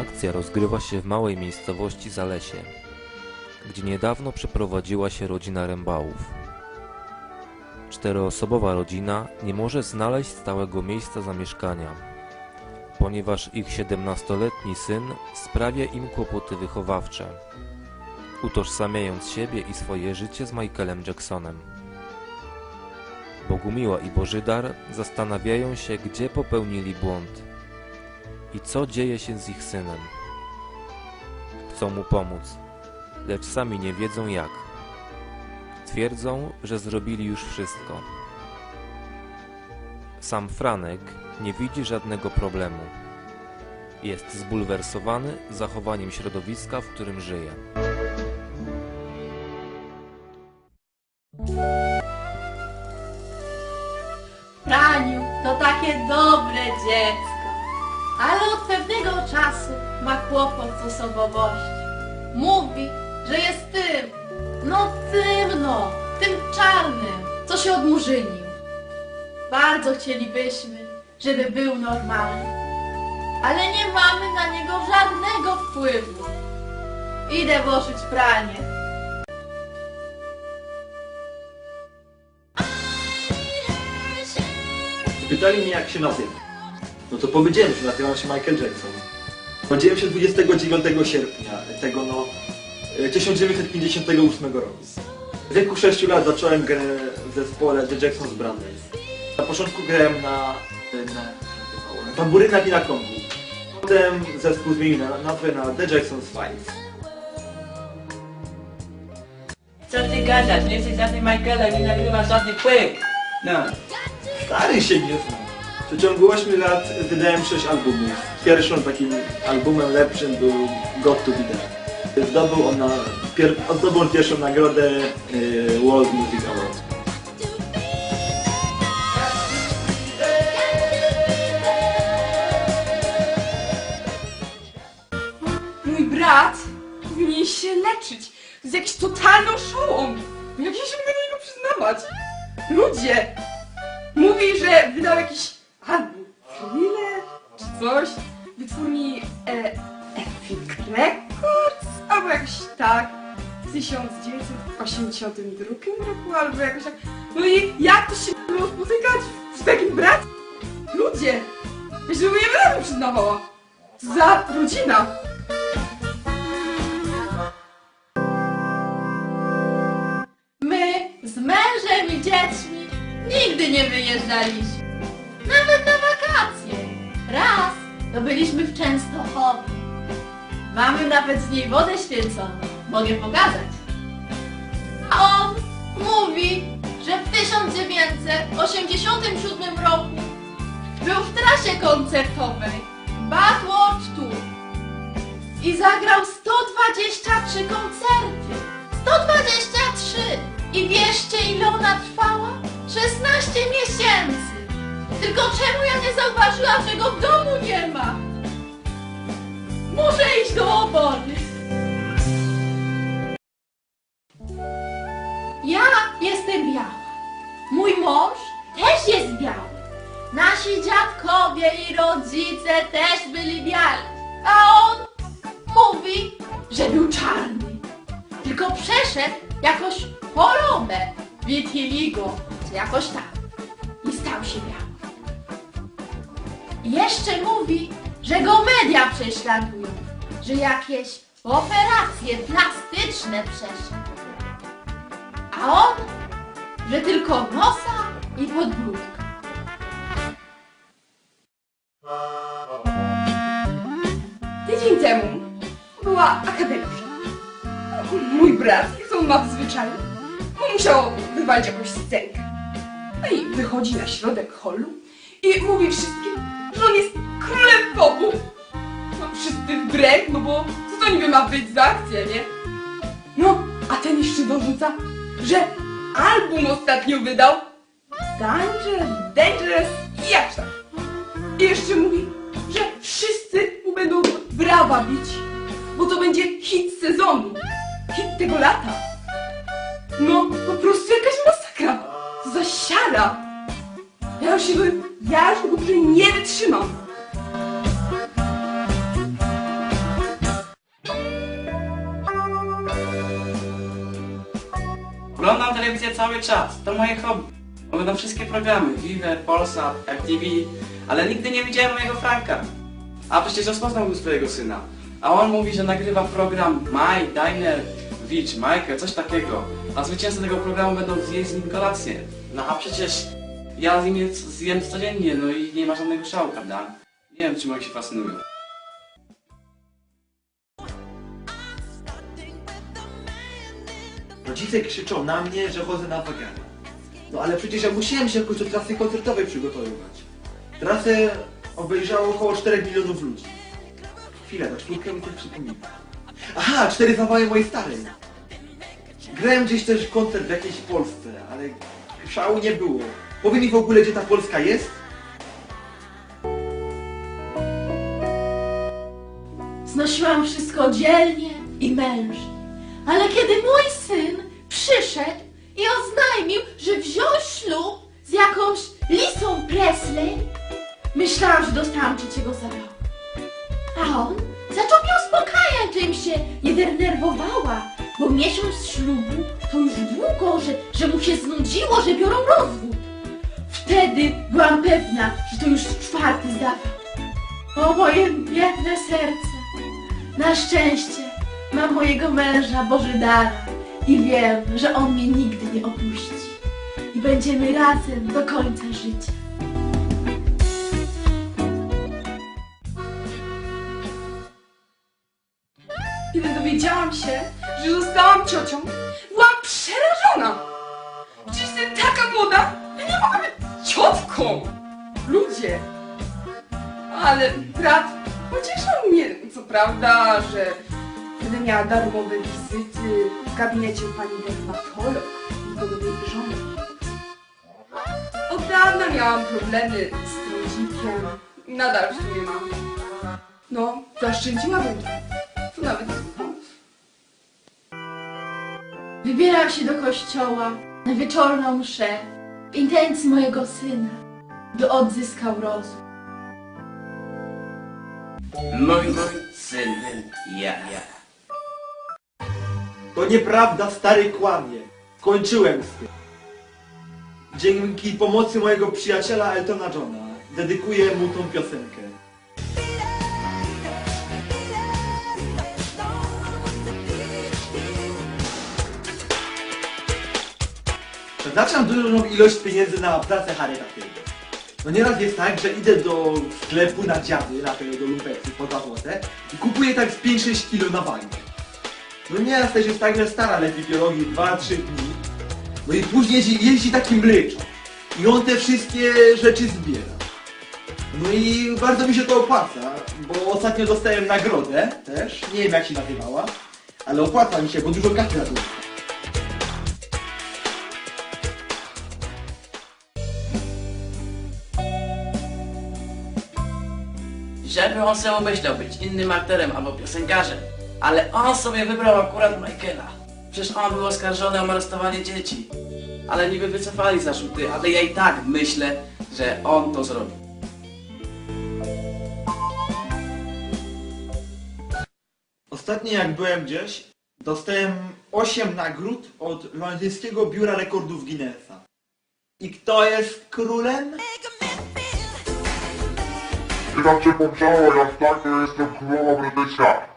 Akcja rozgrywa się w małej miejscowości Zalesie, gdzie niedawno przeprowadziła się rodzina Rębałów. Czteroosobowa rodzina nie może znaleźć stałego miejsca zamieszkania, ponieważ ich 17-letni syn sprawia im kłopoty wychowawcze, utożsamiając siebie i swoje życie z Michaelem Jacksonem. Bogumiła i Bożydar zastanawiają się, gdzie popełnili błąd i co dzieje się z ich synem. Chcą mu pomóc, lecz sami nie wiedzą jak. Twierdzą, że zrobili już wszystko. Sam Franek nie widzi żadnego problemu. Jest zbulwersowany zachowaniem środowiska, w którym żyje. Ma kłopot z osobowością. Mówi, że jest tym, no tym no, tym czarnym, co się odmurzynił. Bardzo chcielibyśmy, żeby był normalny, ale nie mamy na niego żadnego wpływu. Idę włożyć pranie. Pytali mnie jak się nazywam. No to powiedziałem, że nazywam się Michael Jackson. Urodziłem się 29 sierpnia tego no e, 1958 roku. W wieku 6 lat zacząłem grę w zespole The Jackson's Brothers. Na początku grałem na, e, na, na tamburynach i na kongu. Potem zespół zmienił na- nazwę na The Jackson's Five. Co ty gadasz? Nie jesteś żadnym Michaelem, nie nagrywasz żadnych płyt. No. Stary się nie znam. W przeciągu 8 lat wydałem 6 albumów. Pierwszym takim albumem lepszym był God to Be There. Zdobył on, na, pier, zdobył pierwszą nagrodę y, World Music Award. Mój brat powinien się leczyć. To jest jakiś totalny. Jak ja się mogę do niego przyznawać? Ludzie! Mówi, że wydał jakiś album. Thriller czy coś. Wytwórni e, Epic Records albo jakoś tak. W 1982 roku albo jakoś tak. No i jak to się było spotykać z takim bratem? Ludzie! Ja się bym przyznawała. Co Za rodzina! My z mężem i dziećmi nigdy nie wyjeżdżaliśmy. Nawet na wakacje. Raz to byliśmy w Częstochowie. Mamy nawet z niej wodę święconą. Mogę pokazać. A on mówi, że w 1987 roku był w trasie koncertowej Badwatch Tour i zagrał 123 koncerty. 123! I wierzcie ile ona trwała? 16 miesięcy! Tylko czemu ja nie zauważyłam, że go w domu nie ma? Muszę iść do obory. Ja jestem biała. Mój mąż też jest biały. Nasi dziadkowie i rodzice też byli biali. A on mówi, że był czarny. Tylko przeszedł jakoś chorobę vitiligo, czy jakoś tak. I stał się Jeszcze mówi, że go media prześladują, że jakieś operacje plastyczne przeszedł. A on, że tylko nosa i podbródka. Tydzień temu była akademia. Mój brat, jak on ma w zwyczaju, musiał wywalić jakąś scenkę. No i wychodzi na środek holu i mówi wszystkim, on jest królem popu. No wszyscy w break, no bo co to niby ma być za akcja, nie? No, a ten jeszcze dorzuca, że album ostatnio wydał Danger, Dangerous i jak tak. I jeszcze mówi, Oglądam telewizję cały czas, to moje hobby. Oglądam wszystkie programy, Viver, Polsat, MTV, ale nigdy nie widziałem mojego Franka. A przecież rozpoznał swojego syna. A on mówi, że nagrywa program My, Diner, Witch, Michael, coś takiego. A zwycięzcy tego programu będą zjeść z nim kolację. No a przecież ja z nim je- zjem codziennie, no i nie ma żadnego szału, prawda? Nie wiem, czym oni się fascynują. Rodzice krzyczą na mnie, że chodzę na wagary. No ale przecież ja musiałem się jakoś do trasy koncertowej przygotowywać. Trasę obejrzało około 4 milionów ludzi. Chwilę, ta czwórka mi coś przypomina. Aha, cztery zawały mojej starej. Grałem gdzieś też koncert w jakiejś Polsce, ale szału nie było. Powie mi w ogóle, gdzie ta Polska jest? Znosiłam wszystko dzielnie i mężnie. Ale kiedy mój syn przyszedł i oznajmił, że wziął ślub z jakąś Lisą Presley, myślałam, że dostałam trzeciego zawału. A on zaczął mnie uspokajać, żebym się nie denerwowała, bo miesiąc ślubu to już długo, że, że mu się znudziło, że biorą rozwód. Wtedy byłam pewna, że to już czwarty zawał. O moje biedne serce. Na szczęście mam mojego męża Bożydara i wiem, że on mnie nigdy nie opuści. I będziemy razem do końca życia. Kiedy dowiedziałam się, że zostałam ciocią, byłam przerażona. Przecież jestem taka młoda, ja nie mogę być ciotką. Ludzie. Ale brat pocieszał mnie, co prawda, że będę miała darmowe wizyty w gabinecie pani dermatolog i podobnej żony. Od dawna miałam problemy z trądzikiem. Nadal w sumie mam. No, zaszczędziłabym to. To nawet jest pomysł. Wybieram się do kościoła na wieczorną mszę w intencji mojego syna, by odzyskał rozum. Mój, mój syn, ja, ja. To nieprawda, stary kłamie. Kończyłem z tym. Dzięki pomocy mojego przyjaciela Eltona Johna dedykuję mu tą piosenkę. Przeznaczam dużą ilość pieniędzy na pracę charytatywną. No nieraz jest tak, że idę do sklepu na dziady, na tego do lumpeksy po dwa złote i kupuję tak z 5-6 kilo na wagę. No nieraz też jest tak, że stara lepi biologii 2-3 dni. No i później jeździ, jeździ taki mlyczą. I on te wszystkie rzeczy zbiera. No i bardzo mi się to opłaca, bo ostatnio dostałem nagrodę też, nie wiem jak się nazywała, ale opłaca mi się, bo dużo kasy na to. Żeby on sobie myślał być innym aktorem albo piosenkarzem, ale on sobie wybrał akurat Michaela. Przecież on był oskarżony o molestowanie dzieci. Ale niby wycofali zarzuty, ale ja i tak myślę, że on to zrobił. Ostatnio jak byłem gdzieś, dostałem 8 nagród od londyńskiego biura rekordów Guinnessa. I kto jest królem? Witam cię Pomczało, jak tak to jestem królowa brytyjska.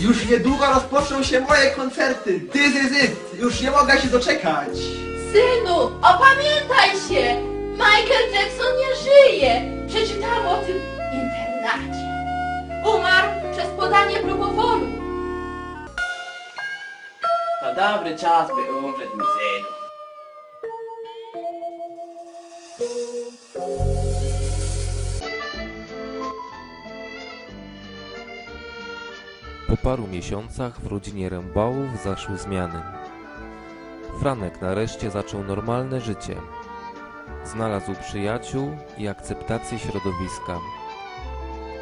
Już niedługo rozpoczną się moje koncerty. This is it. Już nie mogę się doczekać. Synu, opamiętaj się! Michael Jackson nie żyje! Przeczytałam o tym w internacie. Umarł przez podanie propoworu. To dobry czas, by umrzeć, mój synu. Paru miesiącach w rodzinie Rębałów zaszły zmiany. Franek nareszcie zaczął normalne życie. Znalazł przyjaciół i akceptację środowiska,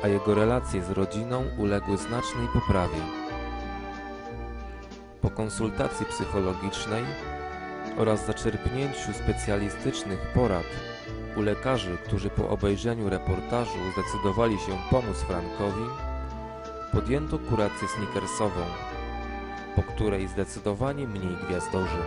a jego relacje z rodziną uległy znacznej poprawie. Po konsultacji psychologicznej oraz zaczerpnięciu specjalistycznych porad u lekarzy, którzy po obejrzeniu reportażu zdecydowali się pomóc Frankowi, podjęto kurację snickersową, po której zdecydowanie mniej gwiazdorzy.